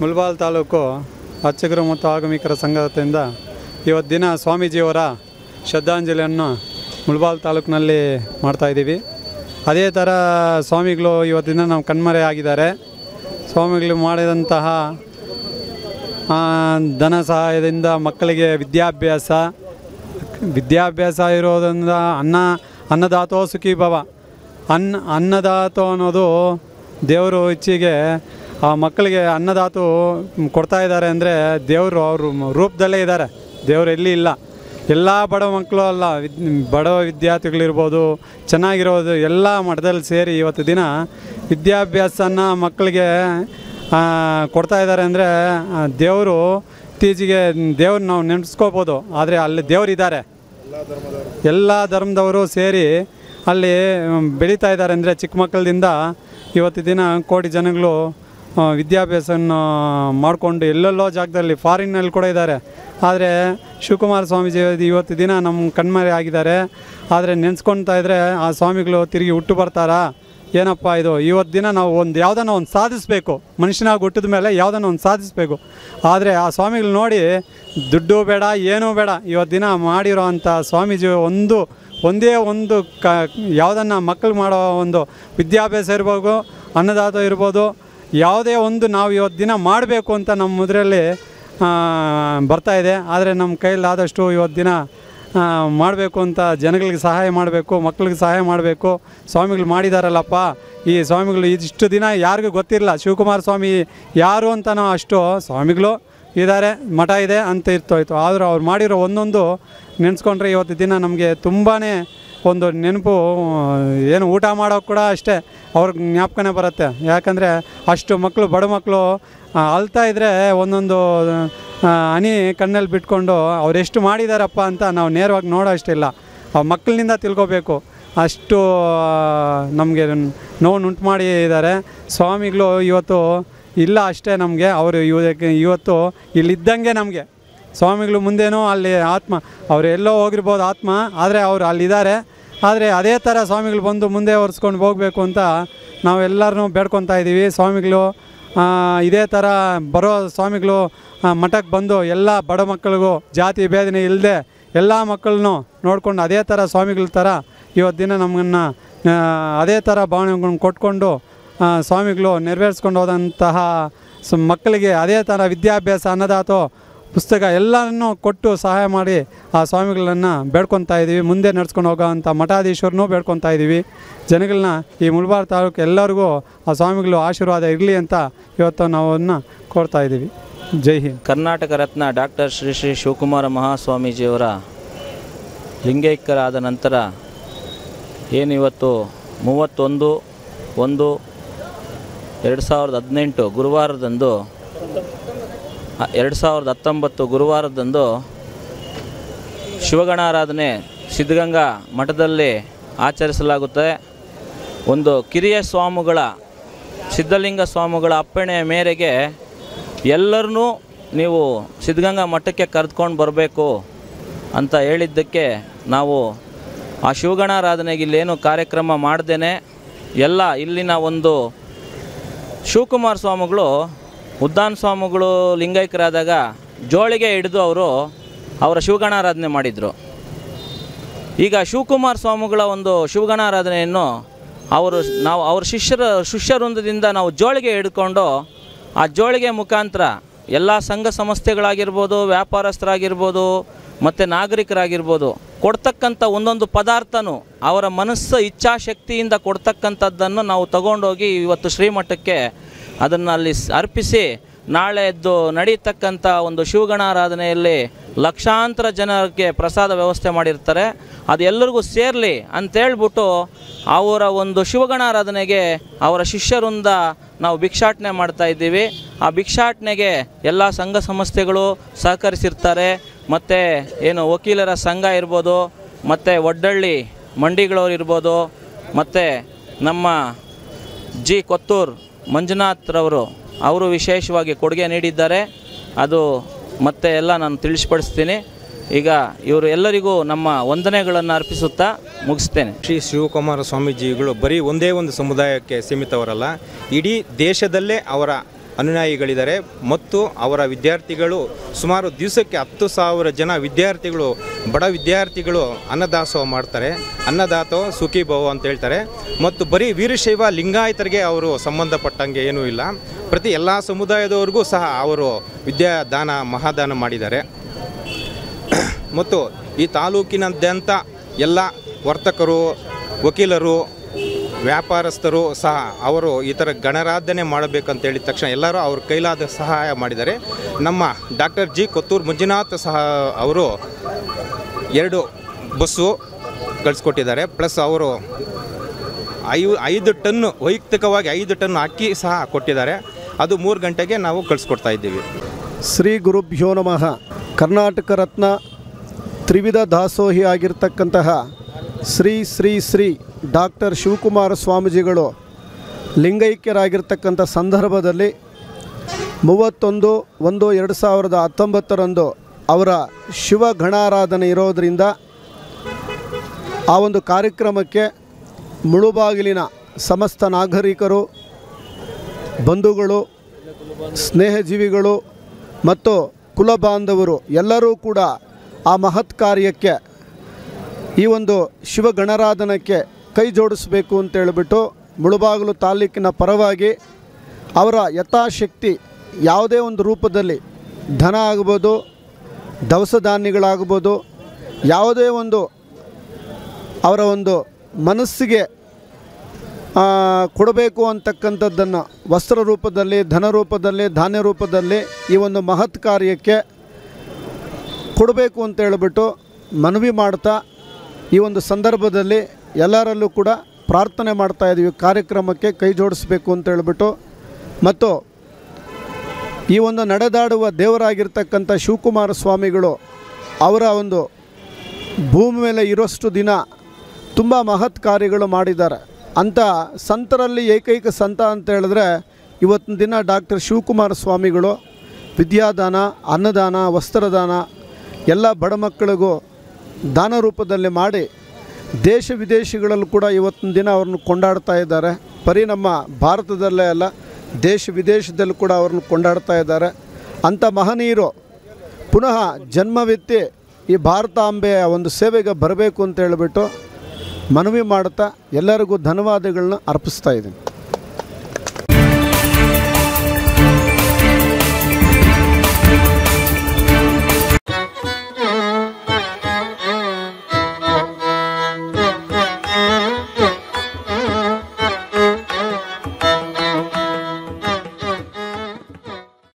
ಮುಲ್ಬಾಲ್ ತಾಲೂಕು ಅರ್ಚಕರು ಮತ್ತು ಆಗಮಿಕರ ಸಂಘದಿಂದ ಇವತ್ತು ದಿನ ಸ್ವಾಮೀಜಿಯವರ ಶ್ರದ್ಧಾಂಜಲಿಯನ್ನು ಮುಲ್ಬಾಲ್ ತಾಲೂಕಿನಲ್ಲಿ ಮಾಡ್ತಾಯಿದ್ದೀವಿ ಅದೇ ಥರ ಸ್ವಾಮಿಗಳು ಇವತ್ತಿನ ನಾವು ಕಣ್ಮರೆ ಆಗಿದ್ದಾರೆ. ಸ್ವಾಮಿಗಳು ಮಾಡಿದಂತಹ ಧನ ಸಹಾಯದಿಂದ ಮಕ್ಕಳಿಗೆ ವಿದ್ಯಾಭ್ಯಾಸ ವಿದ್ಯಾಭ್ಯಾಸ ಇರೋದರಿಂದ ಅನ್ನ ಅನ್ನದಾತೋ ಸುಖಿ ಭವ ಅನ್ನ, ಅನ್ನದಾತೋ ಅನ್ನೋದು ದೇವರು ಇಚ್ಛೆಗೆ ಆ ಮಕ್ಕಳಿಗೆ ಅನ್ನದಾತು ಕೊಡ್ತಾ ಇದ್ದಾರೆ ಅಂದರೆ ದೇವರು ಅವರು ರೂಪದಲ್ಲೇ ಇದ್ದಾರೆ. ದೇವರು ಎಲ್ಲಿ ಇಲ್ಲ. ಎಲ್ಲ ಬಡ ಮಕ್ಕಳು ಅಲ್ಲ ಬಡ ವಿದ್ಯಾರ್ಥಿಗಳಿರ್ಬೋದು, ಚೆನ್ನಾಗಿರೋದು ಎಲ್ಲ ಮಠದಲ್ಲಿ ಸೇರಿ ಇವತ್ತು ದಿನ ವಿದ್ಯಾಭ್ಯಾಸನ ಮಕ್ಕಳಿಗೆ ಕೊಡ್ತಾ ಇದ್ದಾರೆ ಅಂದರೆ ದೇವರು ಇತ್ತೀಚೆಗೆ ದೇವ್ರು ನಾವು ನೆನೆಸ್ಕೋಬೋದು. ಆದರೆ ಅಲ್ಲಿ ದೇವರಿದ್ದಾರೆ ಎಲ್ಲ ಧರ್ಮದವರು ಸೇರಿ ಅಲ್ಲಿ ಬೆಳೀತಾ ಇದ್ದಾರೆ ಅಂದರೆ ಚಿಕ್ಕ ಮಕ್ಕಳಿಂದ ಇವತ್ತು ದಿನ ಕೋಟಿ ಜನಗಳು ವಿದ್ಯಾಭ್ಯಾಸವನ್ನು ಮಾಡಿಕೊಂಡು ಎಲ್ಲೆಲ್ಲೋ ಜಾಗದಲ್ಲಿ ಫಾರಿನ್ನಲ್ಲಿ ಕೂಡ ಇದ್ದಾರೆ. ಆದರೆ ಶಿವಕುಮಾರ ಸ್ವಾಮೀಜಿ ಇವತ್ತು ದಿನ ನಮ್ಮ ಕಣ್ಮರೆ ಆಗಿದ್ದಾರೆ. ಆದರೆ ನೆನೆಸ್ಕೊಳ್ತಾ ಇದ್ದರೆ ಆ ಸ್ವಾಮಿಗಳು ತಿರುಗಿ ಹುಟ್ಟು ಬರ್ತಾರಾ? ಏನಪ್ಪ ಇದು? ಇವತ್ತು ದಿನ ನಾವು ಒಂದು ಯಾವುದನ್ನ ಒಂದು ಸಾಧಿಸಬೇಕು. ಮನುಷ್ಯನಾಗಿ ಹುಟ್ಟಿದ ಮೇಲೆ ಯಾವುದನ್ನು ಒಂದು ಸಾಧಿಸಬೇಕು. ಆದರೆ ಆ ಸ್ವಾಮಿಗಳು ನೋಡಿ, ದುಡ್ಡು ಬೇಡ, ಏನೂ ಬೇಡ, ಇವತ್ತು ದಿನ ಮಾಡಿರೋ ಅಂಥ ಸ್ವಾಮೀಜಿ ಒಂದು, ಒಂದೇ ಒಂದು ಕ, ಯಾವುದನ್ನು ಮಕ್ಕಳು ಮಾಡೋ ಒಂದು ವಿದ್ಯಾಭ್ಯಾಸ ಇರ್ಬೋದು, ಅನ್ನದಾತ ಇರ್ಬೋದು ಯಾವುದೇ ಒಂದು ನಾವು ಇವತ್ತು ದಿನ ಮಾಡಬೇಕು ಅಂತ ನಮ್ಮ ಮುದ್ರೆಯಲ್ಲಿ ಬರ್ತಾ ಇದೆ. ಆದರೆ ನಮ್ಮ ಕೈಲಾದಷ್ಟು ಇವತ್ತು ದಿನ ಮಾಡಬೇಕು ಅಂತ ಜನಗಳಿಗೆ ಸಹಾಯ ಮಾಡಬೇಕು, ಮಕ್ಕಳಿಗೆ ಸಹಾಯ ಮಾಡಬೇಕು. ಸ್ವಾಮಿಗಳು ಮಾಡಿದಾರಲ್ಲಪ್ಪ. ಈ ಸ್ವಾಮಿಗಳು ಇದಿಷ್ಟು ದಿನ ಯಾರಿಗೂ ಗೊತ್ತಿರಲ್ಲ. ಶಿವಕುಮಾರ ಸ್ವಾಮಿ ಯಾರು ಅಂತನೋ ಅಷ್ಟು ಸ್ವಾಮಿಗಳು ಇದ್ದಾರೆ, ಮಠ ಇದೆ ಅಂತ ಇರ್ತೋಯ್ತು. ಆದರೂ ಅವ್ರು ಮಾಡಿರೋ ಒಂದೊಂದು ನೆನೆಸ್ಕೊಂಡ್ರೆ ಇವತ್ತು ದಿನ ನಮಗೆ ತುಂಬಾ ಒಂದು ನೆನಪು, ಏನು ಊಟ ಮಾಡೋಕೆ ಕೂಡ ಅಷ್ಟೇ, ಅವ್ರಿಗೆ ಜ್ಞಾಪಕನೇ ಬರುತ್ತೆ. ಯಾಕಂದರೆ ಅಷ್ಟು ಮಕ್ಕಳು ಬಡ ಮಕ್ಕಳು ಅಲ್ತಾ ಇದ್ದರೆ ಒಂದೊಂದು ಹನಿ ಕಣ್ಣಲ್ಲಿ ಬಿಟ್ಕೊಂಡು ಅವರೆಷ್ಟು ಮಾಡಿದಾರಪ್ಪ ಅಂತ ನಾವು ನೇರವಾಗಿ ನೋಡೋ ಅಷ್ಟಿಲ್ಲ. ಆ ಮಕ್ಕಳಿಂದ ತಿಳ್ಕೊಬೇಕು. ಅಷ್ಟು ನಮಗೆ ನೋವು ಉಂಟು ಮಾಡಿ ಇದ್ದಾರೆ ಸ್ವಾಮಿಗಳು ಇವತ್ತು ಇಲ್ಲ ಅಷ್ಟೇ ನಮಗೆ, ಅವರು ಇವಕ್ಕೆ ಇವತ್ತು ಇಲ್ಲಿದ್ದಂಗೆ ನಮಗೆ. ಸ್ವಾಮಿಗಳು ಮುಂದೇನೋ ಅಲ್ಲಿ ಆತ್ಮ, ಅವರು ಎಲ್ಲೋ ಹೋಗಿರ್ಬೋದು ಆತ್ಮ, ಆದರೆ ಅವರು ಅಲ್ಲಿದ್ದಾರೆ. ಆದರೆ ಅದೇ ಥರ ಸ್ವಾಮಿಗಳು ಬಂದು ಮುಂದೆ ಒರೆಸ್ಕೊಂಡು ಹೋಗಬೇಕು ಅಂತ ನಾವೆಲ್ಲರೂ ಬೇಡ್ಕೊತಾ ಇದ್ದೀವಿ. ಸ್ವಾಮಿಗಳು ಇದೇ ಥರ ಬರೋ ಸ್ವಾಮಿಗಳು ಮಠಕ್ಕೆ ಬಂದು ಎಲ್ಲ ಬಡ ಮಕ್ಕಳಿಗೂ ಜಾತಿ ಭೇದನೆ ಇಲ್ಲದೆ ಎಲ್ಲ ಮಕ್ಕಳನ್ನು ನೋಡಿಕೊಂಡು ಅದೇ ಥರ ಸ್ವಾಮಿಗಳ ಥರ ಇವತ್ತು ದಿನ ನಮ್ಮನ್ನು ಅದೇ ಥರ ಭಾವನೆಗಳನ್ನು ಕೊಟ್ಕೊಂಡು ಸ್ವಾಮಿಗಳು ನೆರವೇರಿಸ್ಕೊಂಡು ಹೋದಂತಹ ಸ ಮಕ್ಕಳಿಗೆ ಅದೇ ಥರ ವಿದ್ಯಾಭ್ಯಾಸ ಅನ್ನದಾತೋ ಪುಸ್ತಕ ಎಲ್ಲರನ್ನು ಕೊಟ್ಟು ಸಹಾಯ ಮಾಡಿ ಆ ಸ್ವಾಮಿಗಳನ್ನು ಬೇಡ್ಕೊತಾ ಇದ್ದೀವಿ ಮುಂದೆ ನಡ್ಸ್ಕೊಂಡು ಹೋಗೋವಂಥ ಮಠಾಧೀಶ್ವರನೂ ಬೇಡ್ಕೊತಾ ಇದ್ದೀವಿ ಜನಗಳನ್ನ ಈ ಮುಳಬಾರ್ ತಾಲೂಕು ಎಲ್ಲರಿಗೂ ಆ ಸ್ವಾಮಿಗಳು ಆಶೀರ್ವಾದ ಇರಲಿ ಅಂತ ಇವತ್ತು ನಾವು ಅದನ್ನು ಕೋರ್ತಾ ಇದ್ದೀವಿ ಜೈ ಹಿಂದ್. ಕರ್ನಾಟಕ ರತ್ನ ಡಾಕ್ಟರ್ ಶ್ರೀ ಶ್ರೀ ಶಿವಕುಮಾರ ಮಹಾಸ್ವಾಮೀಜಿಯವರ ಲಿಂಗೈಕ್ಯರಾದ ನಂತರ ಏನು ಇವತ್ತು ಮೂವತ್ತೊಂದು ಒಂದು ಎರಡು ಸಾವಿರದ ಹದಿನೆಂಟು ಗುರುವಾರದಂದು ಎರಡು ಸಾವಿರದ ಹತ್ತೊಂಬತ್ತು ಗುರುವಾರದಂದು ಶಿವಗಣಾರಾಧನೆ ಸಿದ್ಧಗಂಗಾ ಮಠದಲ್ಲಿ ಆಚರಿಸಲಾಗುತ್ತದೆ. ಒಂದು ಕಿರಿಯ ಸ್ವಾಮಿಗಳ, ಸಿದ್ಧಲಿಂಗ ಸ್ವಾಮಿಗಳ ಅಪ್ಪಣೆಯ ಮೇರೆಗೆ ಎಲ್ಲರನ್ನೂ ನೀವು ಸಿದ್ಧಗಂಗಾ ಮಠಕ್ಕೆ ಕರೆದುಕೊಂಡು ಬರಬೇಕು ಅಂತ ಹೇಳಿದ್ದಕ್ಕೆ ನಾವು ಆ ಶಿವಗಣಾರಾಧನೆಗೆ ಇಲ್ಲೇನು ಕಾರ್ಯಕ್ರಮ ಮಾಡ್ದೇನೆ. ಎಲ್ಲ ಇಲ್ಲಿನ ಒಂದು ಶಿವಕುಮಾರ ಸ್ವಾಮಿಗಳು ಉದ್ದಾನ ಸ್ವಾಮಿಗಳು ಲಿಂಗೈಕ್ಯರಾದಾಗ ಜೋಳಿಗೆ ಹಿಡಿದು ಅವರು ಅವರ ಶಿವಗಣಾರಾಧನೆ ಮಾಡಿದರು. ಈಗ ಶಿವಕುಮಾರ ಸ್ವಾಮಿಗಳ ಒಂದು ಶಿವಗಣಾರಾಧನೆಯನ್ನು ಅವರು ನಾವು, ಅವ್ರ ಶಿಷ್ಯರ ಶಿಷ್ಯವೃಂದದಿಂದ ನಾವು ಜೋಳಿಗೆ ಹಿಡ್ಕೊಂಡು ಆ ಜೋಳಿಗೆ ಮುಖಾಂತರ ಎಲ್ಲ ಸಂಘ ಸಂಸ್ಥೆಗಳಾಗಿರ್ಬೋದು, ವ್ಯಾಪಾರಸ್ಥರಾಗಿರ್ಬೋದು, ಮತ್ತು ನಾಗರಿಕರಾಗಿರ್ಬೋದು, ಕೊಡ್ತಕ್ಕಂಥ ಒಂದೊಂದು ಪದಾರ್ಥನೂ ಅವರ ಮನಸ್ಸು ಇಚ್ಛಾಶಕ್ತಿಯಿಂದ ಕೊಡ್ತಕ್ಕಂಥದ್ದನ್ನು ನಾವು ತಗೊಂಡೋಗಿ ಇವತ್ತು ಶ್ರೀಮಠಕ್ಕೆ ಅದನ್ನು ಅಲ್ಲಿ ಅರ್ಪಿಸಿ ನಾಳೆ ಎದ್ದು ನಡೀತಕ್ಕಂಥ ಒಂದು ಶಿವಗಣಾರಾಧನೆಯಲ್ಲಿ ಲಕ್ಷಾಂತರ ಜನರಿಗೆ ಪ್ರಸಾದ ವ್ಯವಸ್ಥೆ ಮಾಡಿರ್ತಾರೆ. ಅದು ಎಲ್ಲರಿಗೂ ಸೇರಲಿ ಅಂತೇಳ್ಬಿಟ್ಟು ಅವರ ಒಂದು ಶಿವಗಣಾರಾಧನೆಗೆ ಅವರ ಶಿಷ್ಯರಿಂದ ನಾವು ಭಿಕ್ಷಾಟನೆ ಮಾಡ್ತಾ ಇದ್ದೀವಿ. ಆ ಭಿಕ್ಷಾಟನೆಗೆ ಎಲ್ಲ ಸಂಘ ಸಂಸ್ಥೆಗಳು ಸಹಕರಿಸಿರ್ತಾರೆ. ಮತ್ತು ಏನು ವಕೀಲರ ಸಂಘ ಇರ್ಬೋದು, ಮತ್ತು ಒಡ್ಡಳ್ಳಿ ಮಂಡಿಗಳವ್ರು ಇರ್ಬೋದು, ಮತ್ತು ನಮ್ಮ ಜಿ ಕೊತ್ತೂರ್ ಮಂಜುನಾಥ್ರವರು ಅವರು ವಿಶೇಷವಾಗಿ ಕೊಡುಗೆ ನೀಡಿದ್ದಾರೆ. ಅದು ಮತ್ತೆ ಎಲ್ಲ ನಾನು ತಿಳಿಸ್ಪಡಿಸ್ತೀನಿ. ಈಗ ಇವರು ಎಲ್ಲರಿಗೂ ನಮ್ಮ ವಂದನೆಗಳನ್ನು ಅರ್ಪಿಸುತ್ತಾ ಮುಗಿಸ್ತೇನೆ. ಶ್ರೀ ಶಿವಕುಮಾರ ಸ್ವಾಮೀಜಿಗಳು ಬರೀ ಒಂದೇ ಒಂದು ಸಮುದಾಯಕ್ಕೆ ಸೀಮಿತವರಲ್ಲ, ಇಡೀ ದೇಶದಲ್ಲೇ ಅವರ ಅನುಯಾಯಿಗಳಿದ್ದಾರೆ ಮತ್ತು ಅವರ ವಿದ್ಯಾರ್ಥಿಗಳು ಸುಮಾರು ದಿವಸಕ್ಕೆ ಹತ್ತು ಸಾವಿರ ಜನ ವಿದ್ಯಾರ್ಥಿಗಳು, ಬಡ ವಿದ್ಯಾರ್ಥಿಗಳು ಅನ್ನದಾಸೋಹ ಮಾಡ್ತಾರೆ. ಅನ್ನದಾತೋ ಸುಖಿ ಭವ ಅಂತ ಹೇಳ್ತಾರೆ. ಮತ್ತು ಬರೀ ವೀರಶೈವ ಲಿಂಗಾಯತರಿಗೆ ಅವರು ಸಂಬಂಧಪಟ್ಟಂಗೆ ಏನೂ ಇಲ್ಲ. ಪ್ರತಿ ಎಲ್ಲ ಸಮುದಾಯದವ್ರಿಗೂ ಸಹ ಅವರು ವಿದ್ಯಾದಾನ, ಮಹಾದಾನ ಮಾಡಿದ್ದಾರೆ. ಮತ್ತು ಈ ತಾಲೂಕಿನಾದ್ಯಂತ ಎಲ್ಲ ವರ್ತಕರು, ವಕೀಲರು ವ್ಯಾಪಾರಸ್ಥರು ಸಹ ಅವರು ಈ ಥರ ಗಣರಾಧನೆ ಮಾಡಬೇಕಂತ ಹೇಳಿದ ತಕ್ಷಣ ಎಲ್ಲರೂ ಅವ್ರ ಕೈಲಾದ ಸಹಾಯ ಮಾಡಿದ್ದಾರೆ. ನಮ್ಮ ಡಾಕ್ಟರ್ ಜಿ ಕೊತ್ತೂರು ಮಂಜುನಾಥ್ ಸಹ ಅವರು ಎರಡು ಬಸ್ಸು ಕಳಿಸ್ಕೊಟ್ಟಿದ್ದಾರೆ. ಪ್ಲಸ್ ಅವರು ಐ ಐದು ಟನ್ನು ವೈಯಕ್ತಿಕವಾಗಿ ಐದು ಟನ್ ಅಕ್ಕಿ ಸಹ ಕೊಟ್ಟಿದ್ದಾರೆ. ಅದು ಮೂರು ಗಂಟೆಗೆ ನಾವು ಕಳಿಸ್ಕೊಡ್ತಾ ಇದ್ದೀವಿ. ಶ್ರೀ ಗುರುಭ್ಯೋ ನಮಃ. ಕರ್ನಾಟಕ ರತ್ನ ತ್ರಿವಿಧ ದಾಸೋಹಿ ಆಗಿರ್ತಕ್ಕಂತಹ ಶ್ರೀ ಶ್ರೀ ಶ್ರೀ ಡಾಕ್ಟರ್ ಶಿವಕುಮಾರ ಸ್ವಾಮೀಜಿಗಳು ಲಿಂಗೈಕ್ಯರಾಗಿರ್ತಕ್ಕಂಥ ಸಂದರ್ಭದಲ್ಲಿ ಮೂವತ್ತೊಂದು, ಒಂದು, ಎರಡು ಸಾವಿರದ ಹತ್ತೊಂಬತ್ತರಂದು ಅವರ ಶಿವ ಗಣಾರಾಧನೆ ಇರೋದರಿಂದ ಆ ಒಂದು ಕಾರ್ಯಕ್ರಮಕ್ಕೆ ಮುಳುಬಾಗಿಲಿನ ಸಮಸ್ತ ನಾಗರಿಕರು, ಬಂಧುಗಳು, ಸ್ನೇಹಜೀವಿಗಳು ಮತ್ತು ಕುಲ ಬಾಂಧವರು ಎಲ್ಲರೂ ಕೂಡ ಆ ಮಹತ್ ಕಾರ್ಯಕ್ಕೆ ಈ ಒಂದು ಶಿವ ಗಣರಾಧನಕ್ಕೆ ಕೈ ಜೋಡಿಸಬೇಕು ಅಂತ ಹೇಳಿಬಿಟ್ಟು ಮುಳುಬಾಗಿಲು ತಾಲೂಕಿನ ಪರವಾಗಿ ಅವರ ಯಥಾಶಕ್ತಿ ಯಾವುದೇ ಒಂದು ರೂಪದಲ್ಲಿ ಧನ ಆಗ್ಬೋದು ದವಸ ಧಾನ್ಯಗಳಾಗ್ಬೋದು ಯಾವುದೇ ಒಂದು ಅವರ ಒಂದು ಮನಸ್ಸಿಗೆ ಕೊಡಬೇಕು ಅಂತಕ್ಕಂಥದ್ದನ್ನು ವಸ್ತ್ರ ರೂಪದಲ್ಲಿ, ಧನ ರೂಪದಲ್ಲಿ, ಧಾನ್ಯ ರೂಪದಲ್ಲಿ ಈ ಒಂದು ಮಹತ್ ಕಾರ್ಯಕ್ಕೆ ಕೊಡಬೇಕು ಅಂತ ಹೇಳಿಬಿಟ್ಟು ಮನವಿ ಮಾಡ್ತಾ ಈ ಒಂದು ಸಂದರ್ಭದಲ್ಲಿ ಎಲ್ಲರಲ್ಲೂ ಕೂಡ ಪ್ರಾರ್ಥನೆ ಮಾಡ್ತಾ ಇದ್ದೀವಿ ಕಾರ್ಯಕ್ರಮಕ್ಕೆ ಕೈ ಜೋಡಿಸ್ಬೇಕು ಅಂತ ಹೇಳಿಬಿಟ್ಟು. ಮತ್ತು ಈ ಒಂದು ನಡೆದಾಡುವ ದೇವರಾಗಿರ್ತಕ್ಕಂಥ ಶಿವಕುಮಾರ ಸ್ವಾಮಿಗಳು ಅವರ ಒಂದು ಭೂಮಿ ಮೇಲೆ ಇರೋಷ್ಟು ದಿನ ತುಂಬ ಮಹತ್ ಕಾರ್ಯಗಳು ಮಾಡಿದ್ದಾರೆ. ಅಂಥ ಸಂತರಲ್ಲಿ ಏಕೈಕ ಸಂತ ಅಂತ ಹೇಳಿದ್ರೆ ಇವತ್ತಿನ ದಿನ ಡಾಕ್ಟರ್ ಶಿವಕುಮಾರ ಸ್ವಾಮಿಗಳು, ವಿದ್ಯಾದಾನ, ಅನ್ನದಾನ, ವಸ್ತ್ರದಾನ ಎಲ್ಲ ಬಡ ಮಕ್ಕಳಿಗೂ ದಾನ ರೂಪದಲ್ಲಿ ಮಾಡಿ ದೇಶ ವಿದೇಶಗಳಲ್ಲೂ ಕೂಡ ಇವತ್ತಿನ ದಿನ ಅವ್ರನ್ನ ಕೊಂಡಾಡ್ತಾ ಇದ್ದಾರೆ. ಬರೀ ನಮ್ಮ ಭಾರತದಲ್ಲೇ ಅಲ್ಲ, ದೇಶ ವಿದೇಶದಲ್ಲೂ ಕೂಡ ಅವ್ರನ್ನ ಕೊಂಡಾಡ್ತಾ ಇದ್ದಾರೆ. ಅಂಥ ಮಹನೀಯರು ಪುನಃ ಜನ್ಮವೆತ್ತಿ ಈ ಭಾರತಾಂಬೆಯ ಒಂದು ಸೇವೆಗೆ ಬರಬೇಕು ಅಂತ ಹೇಳಿಬಿಟ್ಟು ಮನವಿ ಮಾಡ್ತಾ ಎಲ್ಲರಿಗೂ ಧನ್ಯವಾದಗಳನ್ನ ಅರ್ಪಿಸ್ತಾ ಇದ್ದೀನಿ.